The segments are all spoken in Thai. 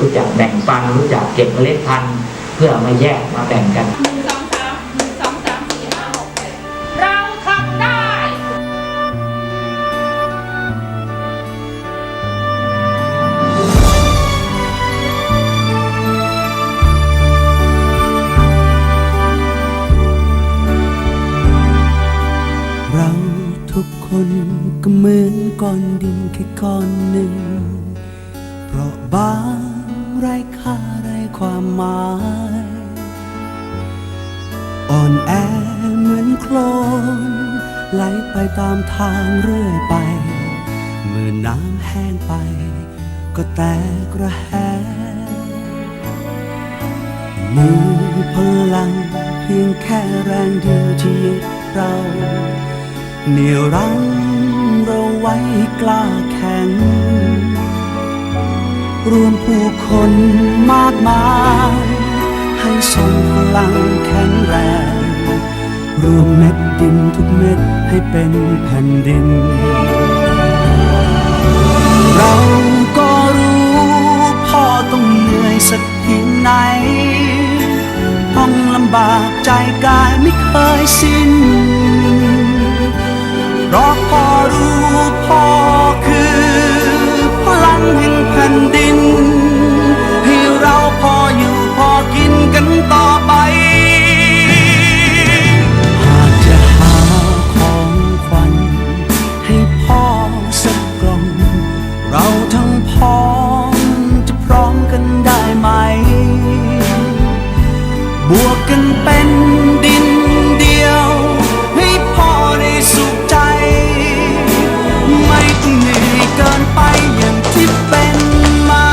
รู้จักแบ่งปัน รู้จักเก็บเมล็ดพันธุ์เพื่อมาแยกมาแบ่งกันหนึ่งสองสามหนึ่งสองสามสี่ห้าหกเราทำได้เราทุกคนก็เหมือนก้อนดินแค่ก้อนหนึ่ง เพราะบาง ไร้ค่าไร้ความหมาย อ่อนแอเหมือนโคลนไหลไปตามทางเรื่อยไป เมื่อน้ำแห้งไป ก็แตกระแหงมีพลังเพียงแค่แรงเดียวที่เราเหนี่ยวรั้งเราไว้กล้าแข็ง รวมผู้คนมากมาย ให้ส่งพลังแข็งแรง รวมเม็ดดินทุกเม็ดให้เป็นแผ่นดิน เราก็รู้พ่อต้องเหนื่อยสักเพียงไหน ต้องลำบากใจกายไม่เคยสิ้น บวกกันเป็นดินเดียว ให้พอได้สุขใจ ไม่ต้องเหนื่อยเกินไปอย่างที่เป็นมา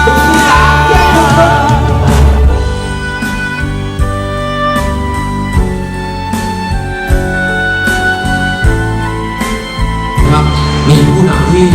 ครับมีผู้นำที่